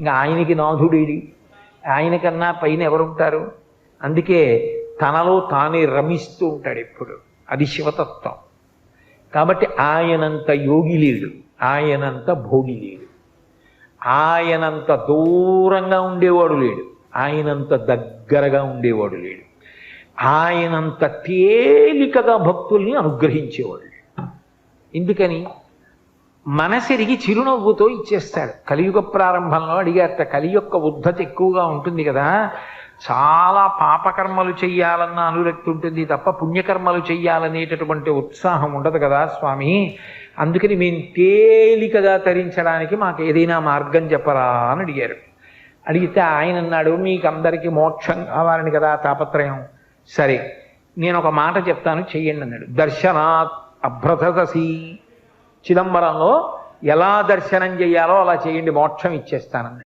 ఇంకా ఆయనకి నాథుడేడి ఆయన కన్నా పైన ఎవరుంటారు? అందుకే తనలో తానే రమిస్తూ ఉంటాడు ఎప్పుడు. అది శివతత్వం. కాబట్టి ఆయనంత యోగి లేడు ఆయనంత భోగి లేడు ఆయనంత దూరంగా ఉండేవాడు లేడు. ఆయనంత దగ్గరగా ఉండేవాడు లేడు. ఆయనంత తేలికగా భక్తుల్ని అనుగ్రహించేవాడు ఎందుకని? మనసిరిగి చిరునవ్వుతో ఇచ్చేస్తాడు. కలియుగ ప్రారంభంలో అడిగారట కలి యొక్క ఉద్ధత ఎక్కువగా ఉంటుంది కదా చాలా పాపకర్మలు చెయ్యాలన్న అనురక్తి ఉంటుంది తప్ప పుణ్యకర్మలు చెయ్యాలనేటటువంటి ఉత్సాహం ఉండదు కదా స్వామి. అందుకని మేము తేలికగా తరించడానికి మాకు ఏదైనా మార్గం చెప్పరా అని అడిగారు. అడిగితే ఆయన అన్నాడు మీకు అందరికీ మోక్షం కావాలని కదా తాపత్రయం. సరే నేను ఒక మాట చెప్తాను చెయ్యండి అన్నాడు. దర్శనాత్ అభ్రతసీ చిదంబరంలో ఎలా దర్శనం చేయాలో అలా చేయండి మోక్షం ఇచ్చేస్తానండి